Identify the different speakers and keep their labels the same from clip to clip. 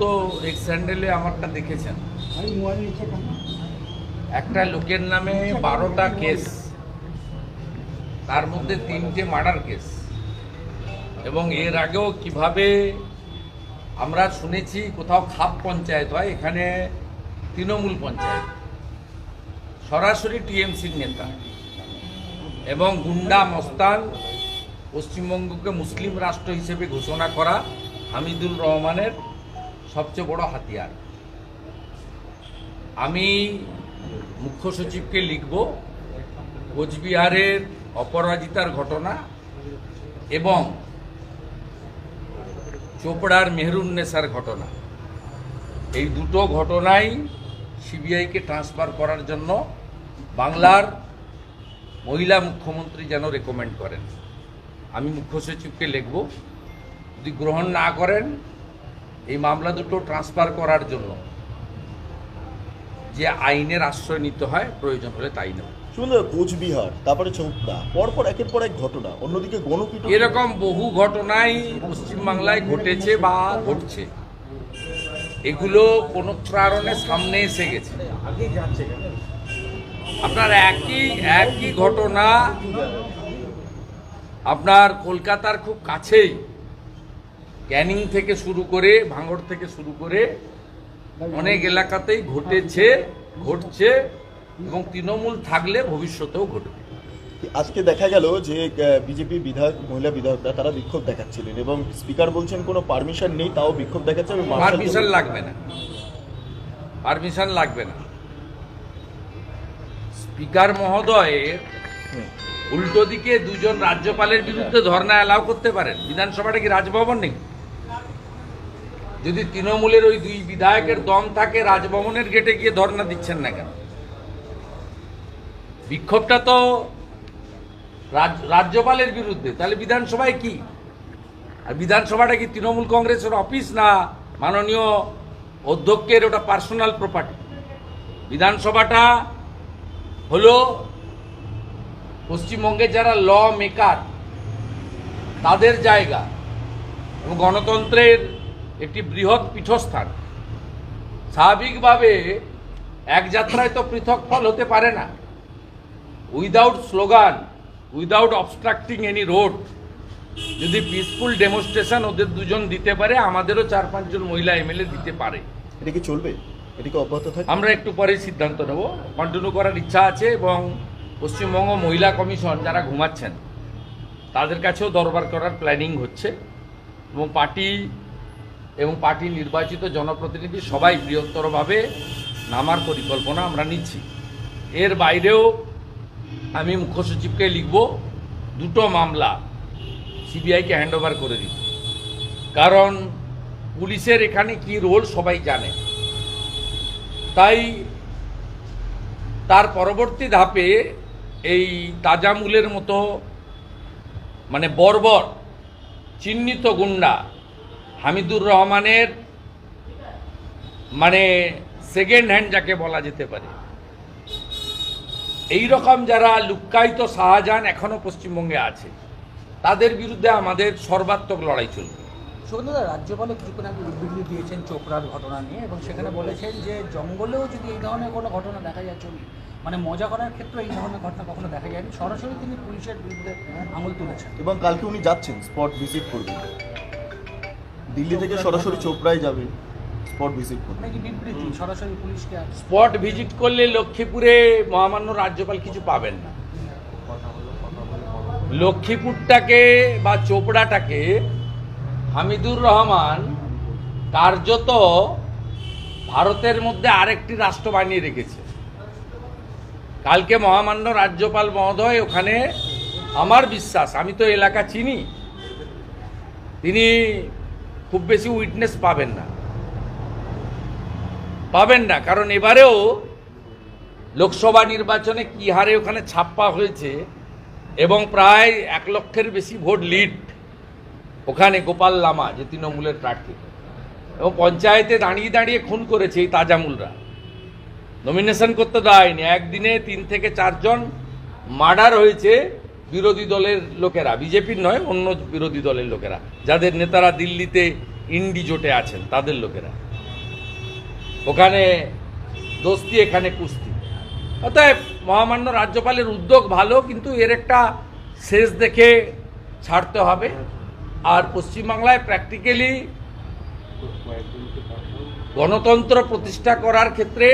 Speaker 1: তো এক্স হ্যান্ডেলে আমারটা দেখেছেন। একটা লোকের নামে বারোটা কেস, তার মধ্যে তিনটে মার্ডার কেস। এবং এর আগেও কীভাবে আমরা শুনেছি কোথাও খাপ পঞ্চায়েত হয়, এখানে তৃণমূল পঞ্চায়েত। সরাসরি টিএমসির নেতা। এবং গুন্ডা মস্তান পশ্চিমবঙ্গকে মুসলিম রাষ্ট্র হিসেবে ঘোষণা করা হামিদুল রহমানের সবচেয়ে বড় হাতিয়ার। আমি মুখ্য সচিবকে লিখব কোচবিহারের অপরাজিতার ঘটনা এবং চোপড়ার মেহরুন্নেসার ঘটনা। এই দুটো ঘটনাই সিবিআইকে ট্রান্সফার করার জন্য বাংলার মহিলা মুখ্যমন্ত্রী যেন রেকমেন্ড করেন। আমি মুখ্য সচিবকে লিখব, যদি গ্রহণ না করেন এই মামলা দুটো ট্রান্সফার করার জন্য। যে আইনের আশ্রয় নিতে হয় প্রয়োজন হলে তাই নেব।
Speaker 2: শুনুন কোচবিহার তারপরে চৌপড়া পরপর একের পর এক ঘটনা অন্যদিকে গণপিটুনি
Speaker 1: এরকম বহু ঘটনাই পশ্চিমবাংলায় ঘটেছে বা ঘটছে। এগুলো কোনো কারণে সামনে এসে গেছে। আপনার একই একই ঘটনা আপনার কলকাতার খুব কাছেই। ক্যানিং থেকে শুরু করে ভাঙড় থেকে শুরু করে অনেক এলাকাতেই ঘটেছে ঘটছে এবং তৃণমূল থাকলে ভবিষ্যতেও ঘটবে।
Speaker 2: আজকে দেখা গেল যে বিজেপি বিধায়ক মহিলা বিধায়করা তারা বিক্ষোভ দেখাচ্ছিলেন এবং স্পিকার বলছেন কোনো পারমিশন নেই তাও বিক্ষোভ দেখাচ্ছে
Speaker 1: পারমিশন লাগবে না। পারমিশন লাগবে না। স্পিকার মহোদয়ের। উল্টো দিকে দুজন রাজ্যপালের বিরুদ্ধে ধর্না অ্যালাউ করতে পারেন। বিধানসভাটা কি রাজভবন নেই যদি তৃণমূলের ওই দুই বিধায়কের দম থাকে, রাজভবনের গেটে গিয়ে ধর্ণা দিচ্ছেন না কেন? বিক্ষোভটা তো রাজ- রাজ্যপালের বিরুদ্ধে। তাহলে বিধানসভায় কি? আর বিধানসভাটা কি তৃণমূল কংগ্রেসের অফিস না মাননীয় অধ্যক্ষের ওটা পার্সোনাল প্রপার্টি? বিধানসভাটা হলো পশ্চিমবঙ্গে যারা ল মেকার, তাদের জায়গা এবং গণতন্ত্রের একটি বৃহৎ পীঠস্থান। স্বাভাবিকভাবে এক যাত্রায় তো পৃথক ফল হতে পারে না। Without slogan without obstructing any road যদি পিসফুল ডেমনস্ট্রেশন ওদের দুজন দিতে পারে আমাদেরও চার পাঁচজন মহিলা এমএলএ দিতে পারে।
Speaker 2: এটা কি চলবে? এটা কি অব্যাহত থাকে
Speaker 1: আমরা একটু পরে সিদ্ধান্ত নেব। কন্টিনিউ করার ইচ্ছা আছে এবং পশ্চিমবঙ্গ মহিলা কমিশন যারা ঘুমাচ্ছেন তাদের কাছেও দরবার করার প্ল্যানিং হচ্ছে এবং পার্টি এবং পার্টি নির্বাচিত জনপ্রতিনিধি সবাই বৃহত্তরভাবে নামার পরিকল্পনা আমরা নিচ্ছি। এর বাইরেও আমি মুখ্য সচিবকে লিখব, দুটো মামলা সিবিআইকে হ্যান্ড ওভার করে দিতে। কারণ পুলিশের এখানে কি রোল সবাই জানে। তাই তার পরবর্তী ধাপে এই তাজামুলের মতো মানে বর্বর চিহ্নিত গুন্ডা হামিদুর রহমানের মানে সেকেন্ড হ্যান্ড যাকে বলা যেতে পারে। এই রকম যারা লুক্কায়িত শাহজাহান এখনও পশ্চিমবঙ্গে আছে তাদের বিরুদ্ধে আমাদের সর্বাত্মক লড়াই চলবে।
Speaker 3: সুগন্ধদা রাজ্যপালে কিছুক্ষণ আগে উদ্বিগ্নি দিয়েছেন চোপড়ার ঘটনা নিয়ে এবং সেখানে বলেছেন যে জঙ্গলেও যদি এই ধরনের কোনো ঘটনা দেখা যায় যাচ্ছে মানে মজা করার ক্ষেত্রে এই ধরনের ঘটনা কখনো দেখা যায়নি। সরাসরি তিনি পুলিশের বিরুদ্ধে আঙুল তুলেছেন।
Speaker 2: এবং কালকে উনি যাচ্ছেন স্পট ভিজিট করবেন। দিল্লি থেকে সরাসরি চোপড়ায় যাবে স্পট ভিজিট করবেন
Speaker 3: কি বিবৃতি সরাসরি পুলিশকে
Speaker 1: স্পট ভিজিট করলে লক্ষ্মীপুরে মহামান্য রাজ্যপাল কিছু পাবেন না। লক্ষ্মীপুরটাকে বা চোপড়াটাকে হামিদুর রহমান কার্যত ভারতের মধ্যে আরেকটি রাষ্ট্র বানিয়ে রেখেছে। কালকে মহামান্য রাজ্যপাল মহোদয় ওখানে আমার বিশ্বাস আমি তো এলাকা চিনি তিনি খুব বেশি উইটনেস পাবেন না। পাবেন না, কারণ এবারেও লোকসভা নির্বাচনে কি হারে ওখানে ছাপ্পা হয়েছে এবং প্রায় এক লক্ষের বেশি ভোট লিড ওখানে গোপাল লামা, যে তৃণমূলের প্রার্থী। এবং পঞ্চায়েতে দাঁড়িয়ে দাঁড়িয়ে খুন করেছে এই তাজামুলরা। নমিনেশন করতে দেয়নি। একদিনে তিন থেকে চারজন মার্ডার হয়েছে বিরোধী দলের লোকেরা, বিজেপির নয়, অন্য বিরোধী দলের লোকেরা, যাদের নেতারা দিল্লিতে ইন্ডি জোটে আছেন, তাদের লোকেরা। ওখানে দোস্তি, এখানে কুস্তি। অতএব মহামান্য রাজ্যপালের উদ্যোগ ভালো, কিন্তু এর একটা শেষ দেখে ছাড়তে হবে। আর পশ্চিমবাংলায় প্র্যাকটিক্যালি গণতন্ত্র প্রতিষ্ঠা করার ক্ষেত্রে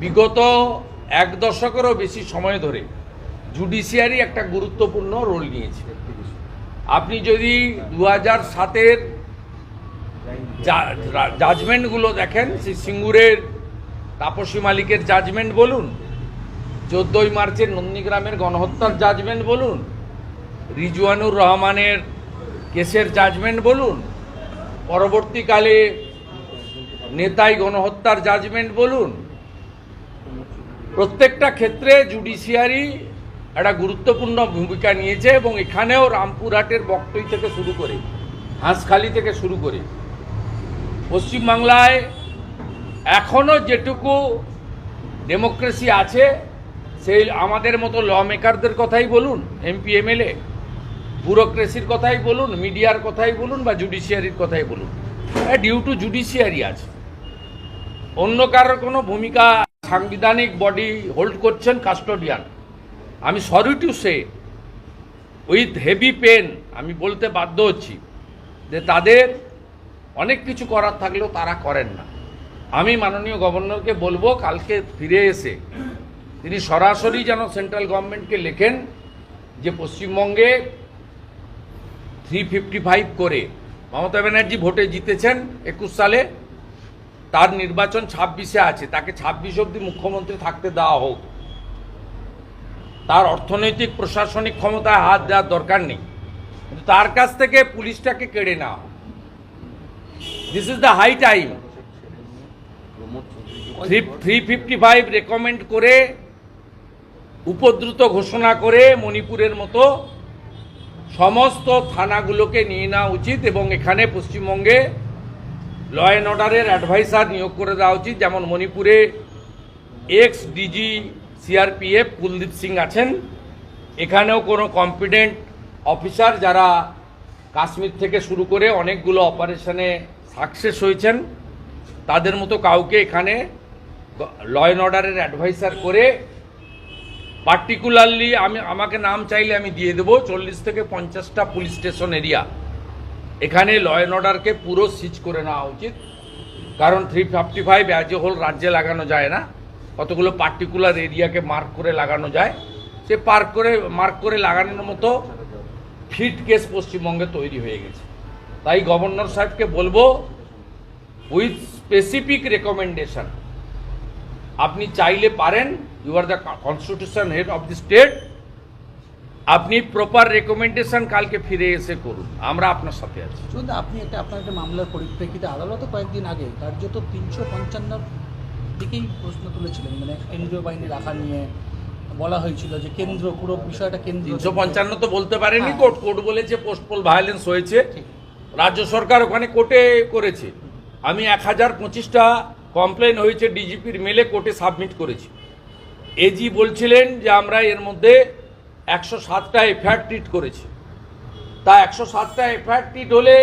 Speaker 1: বিগত এক দশকেরও বেশি সময় ধরে জুডিশিয়ারি একটা গুরুত্বপূর্ণ রোল নিয়েছে। আপনি যদি দু হাজার সাতের জাজমেন্টগুলো দেখেন সেই সিঙ্গুরের তাপসী মালিকের জাজমেন্ট বলুন চোদ্দোই মার্চের নন্দীগ্রামের গণহত্যার জাজমেন্ট বলুন রিজওয়ানুর রহমানের কেসের জাজমেন্ট বলুন পরবর্তীকালে নেতাই গণহত্যার জাজমেন্ট বলুন প্রত্যেকটা ক্ষেত্রে জুডিশিয়ারি একটা গুরুত্বপূর্ণ ভূমিকা নিয়েছে এবং এখানেও রামপুরহাটের বক্তই থেকে শুরু করে, হাঁসখালি থেকে শুরু করে, পশ্চিমবাংলায় এখনও যেটুকু ডেমোক্রেসি আছে, সেই আমাদের মতো ল মেকারদের কথাই বলুন, এমপি, এমএলএ, ব্যুরোক্রেসির কথাই বলুন, মিডিয়ার কথাই বলুন বা জুডিশিয়ারির কথাই বলুন ডিউ টু জুডিশিয়ারি আছে। অন্য কারোর কোনো ভূমিকা সাংবিধানিক বডি হোল্ড করছেন কাস্টোডিয়ান আমি sorry to say with heavy pain আমি বলতে বাধ্য হচ্ছি যে তাদের অনেক কিছু করার থাকলেও তারা করেন না। আমি মাননীয় গভর্নরকে বলব, কালকে ফিরে এসে তিনি সরাসরি যেন সেন্ট্রাল গভর্নমেন্টকে লেখেন যে পশ্চিমবঙ্গে থ্রি ফিফটি ফাইভ করে মমতা ব্যানার্জি ভোটে জিতেছেন একুশ সালে, তার নির্বাচন ছাব্বিশে আছে, তাকে ছাব্বিশ অবধি মুখ্যমন্ত্রী থাকতে দেওয়া হোক। তার অর্থনৈতিক, প্রশাসনিক ক্ষমতায় হাত দেওয়ার দরকার নেই। কিন্তু তার কাছ থেকে পুলিশটাকে কেড়ে নেওয়া this is the high time three fifty five recommend করে, উপদ্রুত ঘোষণা করে মণিপুরের মতো সমস্ত থানাগুলোকে নিয়ে নেওয়া উচিত এবং এখানে পশ্চিমবঙ্গে ল অ্যান্ড অর্ডারের অ্যাডভাইসার নিয়োগ করে দেওয়া উচিত। যেমন মণিপুরে ex DG CRPF Kuldeep Singh আছেন। এখানেও কোনো কম্পিটেন্ট অফিসার যারা কাশ্মীর থেকে শুরু করে অনেকগুলো অপারেশনে সাকসেস হয়েছেন, তাদের মতো কাউকে এখানে ল অ্যান্ড অর্ডারের অ্যাডভাইসার করে পার্টিকুলারলি আমি, আমাকে নাম চাইলে আমি দিয়ে দেবো, চল্লিশ থেকে পঞ্চাশটা পুলিশ স্টেশন এরিয়া এখানে ল অ্যান্ড অর্ডারকে পুরো সিজ করে নেওয়া উচিত। কারণ three fifty five as a whole রাজ্যে লাগানো যায় না। কতগুলো পার্টিকুলার এরিয়াকে মার্ক করে লাগানো যায়। সে পার্ক করে মার্ক করে লাগানোর মতো ফিট কেস পশ্চিমবঙ্গে তৈরি হয়ে গেছে। তাই গভর্নর সাহেবকে বলব উইথ স্পেসিফিক রেকমেন্ডেশন আপনি চাইলে পারেন you are the constitution head of the state আপনি প্রপার রেকমেন্ডেশন কালকে ফিরে এসে করুন। আমরা আপনার সাথে আছি।
Speaker 3: আপনি একটা আপনার একটা মামলার পরিপ্রেক্ষিতে, আদালতে কয়েকদিন আগে কার্যত তিনশো পঞ্চান্নর দিকেই প্রশ্ন তুলেছিলেন মানে কেন্দ্রীয় বাহিনী রাখা নিয়ে বলা হয়েছিল যে কেন্দ্র পুরো বিষয়টা কেন্দ্র
Speaker 1: তিনশো পঞ্চান্ন তো বলতে পারেনি
Speaker 3: হ্যাঁ।
Speaker 1: কোর্ট কোর্ট বলেছে পোস্টপোল ভায়োলেন্স হয়েছে। রাজ্য সরকার ওখানে কোর্টে করেছে। আমি এক হাজার পঁচিশটা কমপ্লেন হয়েছে ডিজিপির মেলে কোর্টে সাবমিট করেছি। এজি বলছিলেন যে আমরা এর মধ্যে একশো সাতটা এফআইআর ট্রিট করেছি। তা একশো সাতটা এফআইআর ট্রিট হলে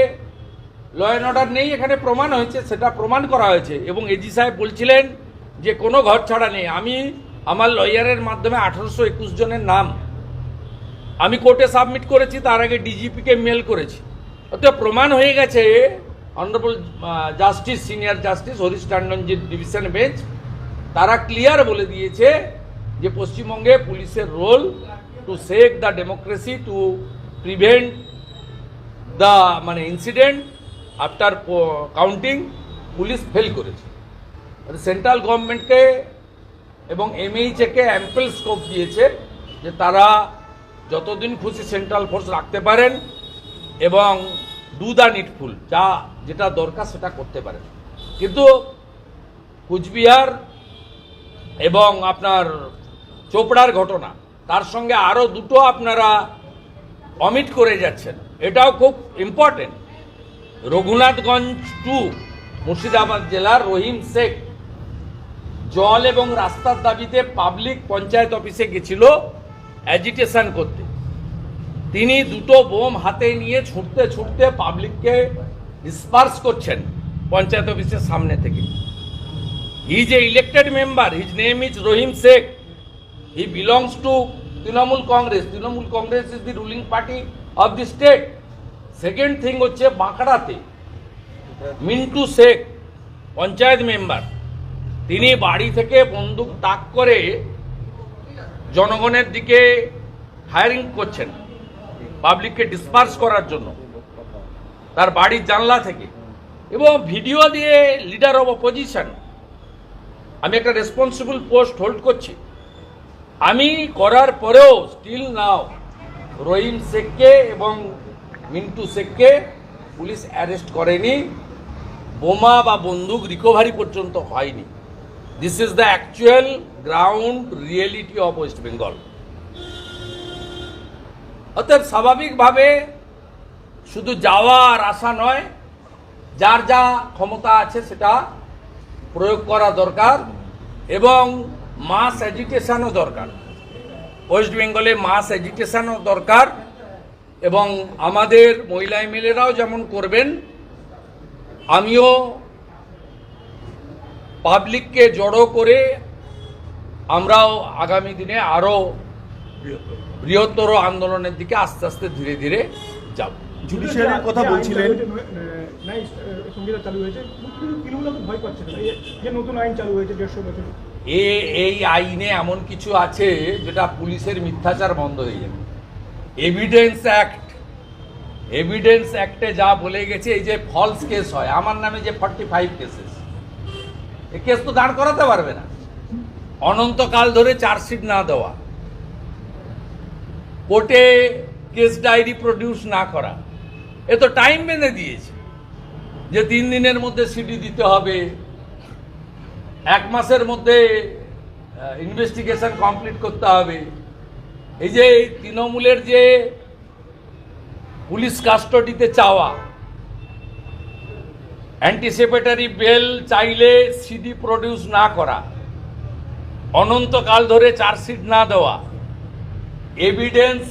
Speaker 1: ল অ্যান্ড অর্ডার নেই এখানে প্রমাণ হয়েছে সেটা প্রমাণ করা হয়েছে। এবং এজি সাহেব বলছিলেন যে কোনো ঘর ছাড়া নেই। আমি আমার লয়ারের মাধ্যমে আঠারোশো একুশ জনের নাম আমি কোর্টে সাবমিট করেছি, তার আগে ডিজিপিকে মেল করেছি। অতএব প্রমাণ হয়ে গেছে honourable justice senior justice Harish টান্ডনজির division bench তারা ক্লিয়ার বলে দিয়েছে যে পশ্চিমবঙ্গে পুলিশের role to save the democracy to prevent the মানে incident after counting police fail করেছে। সেন্ট্রাল গভর্নমেন্টকে এবং এমএইচকে অ্যাম্পল স্কোপ দিয়েছে যে তারা যতদিন খুশি সেন্ট্রাল ফোর্স রাখতে পারেন এবং ডু দ্য নিডফুল যা যেটা দরকার সেটা করতে পারেন। কিন্তু কুচবিহার এবং আপনার চোপড়ার ঘটনা, তার সঙ্গে আরও দুটো আপনারা অমিট করে যাচ্ছেন। এটাও খুব ইম্পর্টেন্ট রঘুনাথগঞ্জ টু মুর্শিদাবাদ জেলার রহিম শেখ জল এবং রাস্তার দাবিতে পাবলিক পঞ্চায়েত অফিসে গেছিল অ্যাজিটেশন করতে। তিনি দুটো বোম হাতে নিয়ে ছুটতে ছুটতে পাবলিককে ডিসপার্স করছেন পঞ্চায়েত অফিসের সামনে থেকে। হি যে elected member his name is Rahim Sheikh he belongs to Trinamool Congress Trinamool Congress is the ruling party of the state second thing হচ্ছে বাঁকড়াতে। মিন্টু শেখ পঞ্চায়েত মেম্বার তিনি বাড়ি থেকে বন্দুক তাক করে জনগণের দিকে হায়ারিং করছেন পাবলিককে ডিসপার্স করার জন্য, তার বাড়ির জানলা থেকে। এবং ভিডিও দিয়ে লিডার অব অপোজিশন আমি একটা রেসপন্সিবল পোস্ট হোল্ড করছি। আমি করার পরেও স্টিল নাও রহিম শেখকে এবং মিন্টু শেখকে পুলিশ অ্যারেস্ট করেনি, বোমা বা বন্দুক রিকভারি পর্যন্ত হয়নি। This is the actual ground reality of West Bengal অতএব স্বাভাবিকভাবে শুধু যাওয়া আর আসা নয়, যার যা ক্ষমতা আছে সেটা প্রয়োগ করা দরকার এবং মাস এডুকেশনও দরকার। ওয়েস্ট বেঙ্গলে মাস এডুকেশনও দরকার এবং আমাদের মহিলা এমএলএরাও যেমন করবেন, আমিও পাবলিককে জড়ো করে আমরাও আগামী দিনে আরও বৃহত্তর আন্দোলনের দিকে আস্তে আস্তে ধীরে ধীরে যাব।
Speaker 2: জুডিশিয়ারির কথা বলছিলেন।
Speaker 4: নাই সংবিধান চালু হয়েছে। তৃণমূল তো ভয় পাচ্ছে না। এই যে নতুন আইন চালু হয়েছে দেড়শো বছর।
Speaker 1: এ এই আইনে এমন কিছু আছে যেটা পুলিশের মিথ্যাচার বন্ধ হয়ে যাবে। এভিডেন্স অ্যাক্ট এভিডেন্স অ্যাক্টে যা বলে গেছে এই যে ফলস কেস হয়। আমার নামে যে ফর্টি ফাইভ কেসেস এই কেস তো দাঁড় করাতে পারবে না। অনন্তকাল ধরে চার্জশিট না দেওয়া। কোর্টে কেস ডায়েরি প্রডিউস না করা। এ তো টাইম বেঁধে দিয়েছে যে তিন দিনের মধ্যে সিডি দিতে হবে। এক মাসের মধ্যে ইনভেস্টিগেশন কমপ্লিট করতে হবে। এই যে তৃণমূলের যে পুলিশ কাস্টডিতে চাওয়া অ্যান্টিসিপেটারি বেল চাইলে সিডি প্রডিউস না করা। অনন্তকাল ধরে চার্জশিট না দেওয়া। এভিডেন্স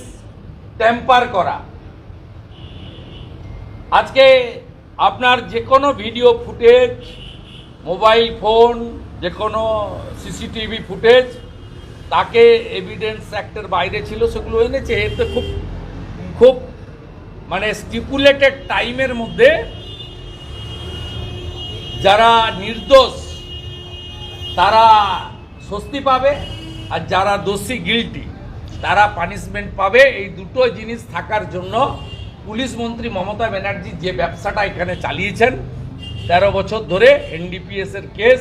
Speaker 1: টেম্পার করা। আজকে আপনার যে কোনো ভিডিও ফুটেজ মোবাইল ফোন যে কোনো সিসিটিভি ফুটেজ তাকে এভিডেন্স অ্যাক্টের বাইরে ছিল, সেগুলো এনেছে। এতে খুব খুব মানে স্টিপুলেটেড টাইমের মধ্যে যারা নির্দোষ, তারা স্বস্তি পাবে আর যারা দোষী গিলটি তারা পানিশমেন্ট পাবে। এই দুটো জিনিস থাকার জন্য পুলিশ মন্ত্রী মমতা ব্যানার্জি যে ব্যবসাটা এখানে চালিয়েছেন, তেরো বছর ধরে এনডিপিএস এর কেস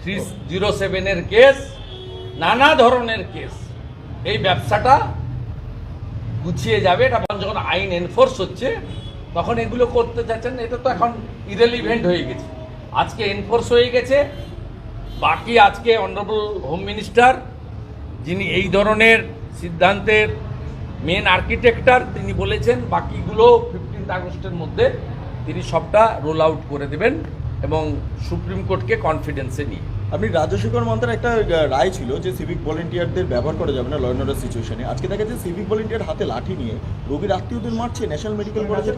Speaker 1: থ্রি জিরো সেভেনের কেস নানা ধরনের কেস এই ব্যবসাটা গুছিয়ে যাবে। এটা যখন আইন এনফোর্স হচ্ছে, তখন এগুলো করতে চাচ্ছেন এটা তো এখন ইরেলিভেন্ট হয়ে গেছে। আজকে এনফোর্স হয়ে গেছে। বাকি আজকে অনারেবল হোম মিনিস্টার, যিনি এই ধরনের সিদ্ধান্তের মেন আর্কিটেক্টার তিনি বলেছেন, বাকিগুলো ফিফটিন্থ আগস্টের মধ্যে তিনি সবটা রোল আউট করে দেবেন এবং সুপ্রিম কোর্টকে কনফিডেন্সে নিয়ে।
Speaker 2: আপনি রাজশেখর মন্ত্রের একটা রায় ছিল যে সিভিক ভলেন্টিয়ারদের ব্যবহার করা যাবে না লয়েন অর্ডার সিচুয়েশনে আজকে দেখা যাচ্ছে সিভিক ভলেন্টিয়ার হাতে লাঠি নিয়ে রোগীর আত্মীয়দের মারছে ন্যাশনাল মেডিকেল কলেজের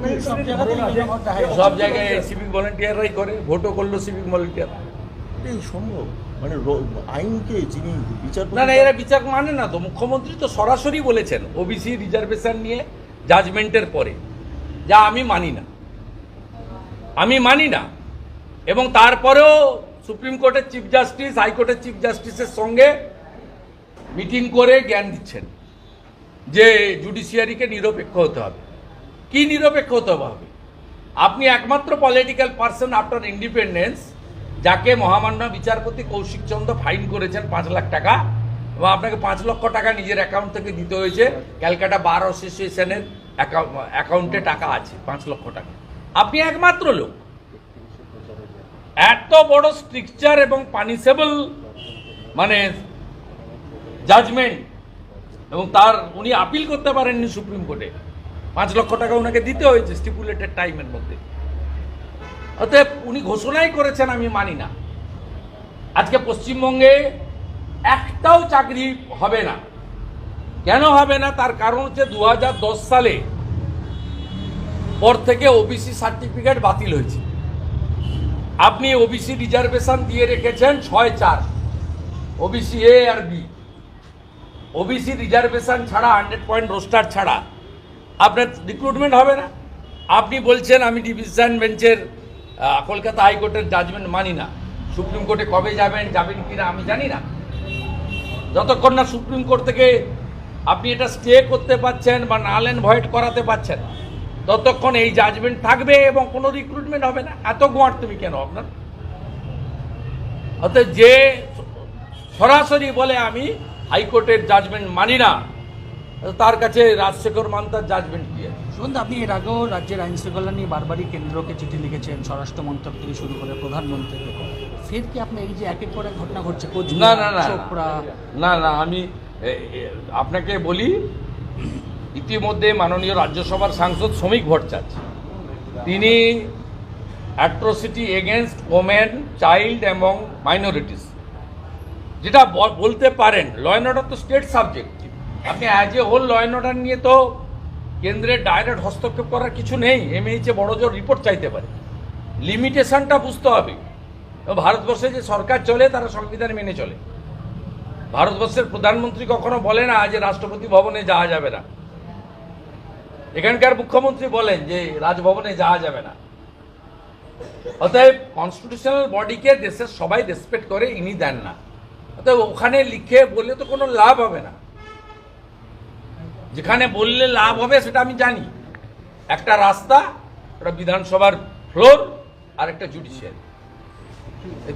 Speaker 3: সব
Speaker 1: জায়গায় সিভিক ভলেন্টিয়াররাই করে ভোটও করল সিভিক ভলেন্টিয়ার
Speaker 2: এই সম্ভব? মানে আইনকে যিনি বিচার
Speaker 1: না না এরা বিচার মানে না তো। মুখ্যমন্ত্রী তো সরাসরি বলেছেন ওবিসি রিজার্ভেশন নিয়ে জাজমেন্টের পরে। যা আমি মানি না। আমি মানি না। এবং তারপরেও সুপ্রিম কোর্টের চিফ জাস্টিস হাইকোর্টের চিফ জাস্টিসের সঙ্গে মিটিং করে জ্ঞান দিচ্ছেন যে জুডিশিয়ারিকে নিরপেক্ষ হতে হবে। কি নিরপেক্ষ হতে হবে? আপনি একমাত্র পলিটিক্যাল পার্সন আফটার ইন্ডিপেন্ডেন্স যাকে মহামান্য বিচারপতি কৌশিক চন্দ্র ফাইন করেছেন পাঁচ লাখ টাকা এবং আপনাকে পাঁচ লক্ষ টাকা নিজের অ্যাকাউন্ট থেকে দিতে হয়েছে। ক্যালকাটা বার অ্যাসোসিয়েশনের অ্যাকাউন্টে টাকা আছে, পাঁচ লক্ষ টাকা। আপনি একমাত্র লোক। এত বড় স্ট্রিকচার এবং পানিশেবল মানে জাজমেন্ট, এবং তার উনি আপিল করতে পারেননি সুপ্রিম কোর্টে। পাঁচ লক্ষ টাকা ওনাকে দিতে হয়েছে স্টিপুলেটেড টাইমের মধ্যে। অতএব উনি ঘোষণাই করেছেন, আমি মানি না। আজকে পশ্চিমবঙ্গে একটাও চাকরি হবে না। কেন হবে না? তার কারণ হচ্ছে দু হাজার দশ সালে, পর থেকে ওবিসি সার্টিফিকেট বাতিল হয়েছে। আপনি ওবিসি রিজার্ভেশন দিয়ে রেখেছেন ছয় চার। ওবিসি এ আর বি ওবিসি রিজার্ভেশন ছাড়া হান্ড্রেড পয়েন্ট রোস্টার ছাড়া আপনার রিক্রুটমেন্ট হবে না। আপনি বলছেন আমি ডিভিশন বেঞ্চের কলকাতা হাইকোর্টের জাজমেন্ট মানি না। সুপ্রিম কোর্টে কবে যাবেন যাবেন কি না, আমি জানি না। যতক্ষণ না সুপ্রিম কোর্ট থেকে আপনি এটা স্টে করতে পারছেন বা নাল অ্যান্ড ভয়েড করাতে পাচ্ছেন ততক্ষণ এই জাজমেন্ট থাকবে এবং কোনো রিক্রুটমেন্ট হবে না। এত গোয়ার তুমি কেন আপনার? অতএব যে সরাসরি বলে আমি হাইকোর্টের জাজমেন্ট মানি না তার কাছে রাজশেখর মান্তার জাজমেন্ট কি আছে?
Speaker 3: শুনুন আপনি এর আগেও রাজ্যের আইন শৃঙ্খলা নিয়ে বারবারই কেন্দ্রকে চিঠি লিখেছেন স্বরাষ্ট্র মন্ত্রক থেকে শুরু করে প্রধানমন্ত্রীকে ফের কি আপনি এই যে একের পর এক ঘটনা ঘটছে
Speaker 1: না না না না না আমি আপনাকে বলি ইতিমধ্যে মাননীয় রাজ্যসভার সাংসদ শ্রমিক ভট্টাচার্য। তিনি অ্যাট্রোসিটি এগেনস্ট ওমেন চাইল্ড এবং মাইনরিটিস যেটা বলতে পারেন ল অ্যান্ড অর্ডার তো স্টেট সাবজেক্ট আপনি as a whole law and order নিয়ে তো কেন্দ্রের ডাইরেক্ট হস্তক্ষেপ করার কিছু নেই। এমএইচে বড় জোর রিপোর্ট চাইতে পারে। লিমিটেশনটা বুঝতে হবে। ভারতবর্ষে যে সরকার চলে, তারা সংবিধান মেনে চলে। ভারতবর্ষের প্রধানমন্ত্রী কখনো বলে না যে রাষ্ট্রপতি ভবনে যাওয়া যাবে না। এখানকার মুখ্যমন্ত্রী বলেন যে রাজভবনে যাওয়া যাবে না। অতএব কনস্টিটিউশনাল বডিকে দেশের সবাই রেসপেক্ট করে, ইনি দেন না। অতএব ওখানে লিখে বললে তো কোনো লাভ হবে না। যেখানে বললে লাভ হবে সেটা আমি জানি। একটা রাস্তা, একটা বিধানসভার ফ্লোর আর একটা জুডিশিয়ারি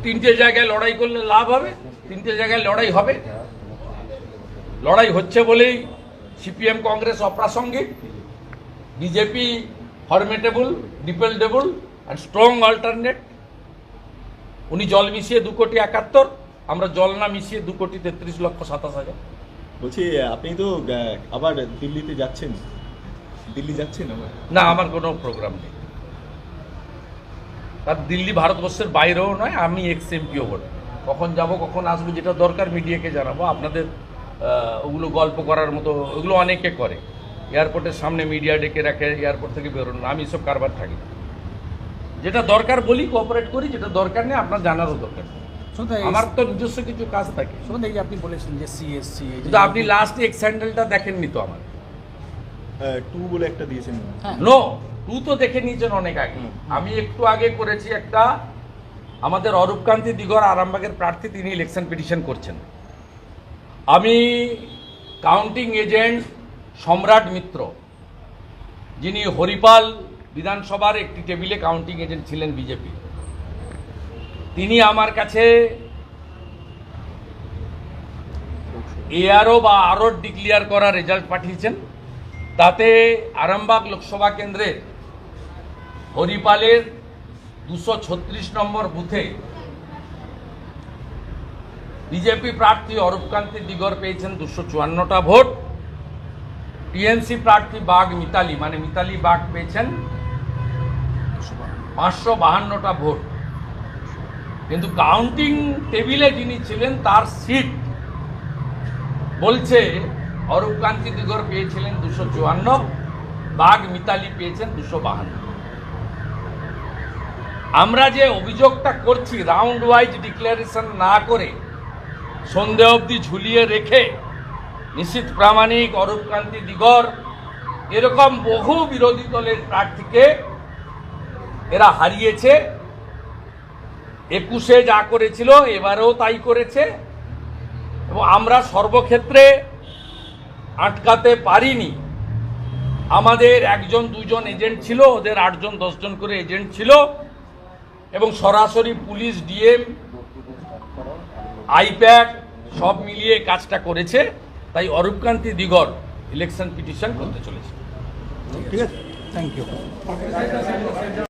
Speaker 1: তিনটে জায়গায় লড়াই করলে লাভ হবে, তিনটে জায়গায় লড়াই হবে। লড়াই হচ্ছে বলেই সিপিএম, কংগ্রেস অপ্রাসঙ্গিক। BJP formidable dependable and strong alternate উনি জল মিশিয়ে দু কোটি একাত্তর আমরা জল না মিশিয়ে দু কোটি তেত্রিশ লক্ষ সাতাশ হাজার।
Speaker 2: বলছি আপনি তো আবার দিল্লিতে যাচ্ছেন। দিল্লি যাচ্ছেন
Speaker 1: না আমার কোনো প্রোগ্রাম নেই। আর দিল্লি ভারতবর্ষের বাইরেও নয় আমি এক্স এমপিও বলে কখন যাব কখন আসব যেটা দরকার মিডিয়াকে জানাব। আপনাদের ওগুলো গল্প করার মতো ওগুলো অনেকে করে। এয়ারপোর্টের সামনে মিডিয়া ডেকে রাখে এয়ারপোর্ট থেকে বেরোনো আমি এসব কারবার থাকি। যেটা দরকার বলি কোঅপারেট করি যেটা দরকার নেই আপনার জানারও দরকার নেই।
Speaker 3: শুনুন
Speaker 1: আমার তো নিজস্ব কিছু কাজ থাকে।
Speaker 3: শুনুন এই যে আপনি বলেছেন যে সিএসসি
Speaker 1: কিন্তু আপনি লাস্ট এক্স হ্যান্ডেলটা দেখেননি তো আমার
Speaker 2: টু বলে একটা দিয়েছেন।
Speaker 3: হ্যাঁ।
Speaker 1: নো টু তো দেখে নিয়েছেন অনেক আগে। আমি একটু আগে করেছি একটা আমাদের অরূপকান্তি দিগর আরামবাগের প্রার্থী তিনি ইলেকশন পিটিশন করছেন। আমি কাউন্টিং এজেন্ট সম্রাট মিত্র, যিনি হরিপাল বিধানসভার একটি টেবিলে কাউন্টিং এজেন্ট ছিলেন বিজেপি। তিনি আমার কাছে এআরও বা আরও ডিক্লিয়ার করা রেজাল্ট পাঠিয়েছেন। তাতে আরামবাগ লোকসভা কেন্দ্রের হরিপালের দুশো নম্বর বুথে বিজেপি প্রার্থী অরূপকান্তি দিগর পেয়েছেন দুশো চুয়ান্নটা ভোট। টিএমসি প্রার্থী বাঘ মিতালি মানে মিতালি বাঘ পেয়েছেন পাঁচশো বাহান্নটা ভোট। কিন্তু কাউন্টিং টেবিলে যিনি ছিলেন, তার সিট বলছে অরূপ কান্তি দিগর পেয়েছিলেন দুশো চুয়ান্ন, বাঘ মিতালি পেয়েছেন দুশো বাহান্ন। আমরা যে অভিযোগটা করছি রাউন্ড ওয়াইজ ডিক্লারেশন না করে, সন্ধে অবধি ঝুলিয়ে রেখে নিশ্চিত প্রামাণিক অরূপ কান্তি দিগর, এরকম বহু বিরোধী দলের প্রার্থীকে এরা হারিয়েছে। একুশে যা করেছিল, এবারেও তাই করেছে। এবং আমরা সর্বক্ষেত্রে আটকাতে পারিনি। আমাদের একজন, দুজন এজেন্ট ছিল, ওদের আটজন, দশজন করে এজেন্ট ছিল। এবং সরাসরি পুলিশ, ডিএম, আইপ্যাক সব মিলিয়ে কাজটা করেছে। তাই অরূপকান্তি দিগর ইলেকশন পিটিশন করতে চলেছে।
Speaker 2: ঠিক আছে।
Speaker 3: Thank you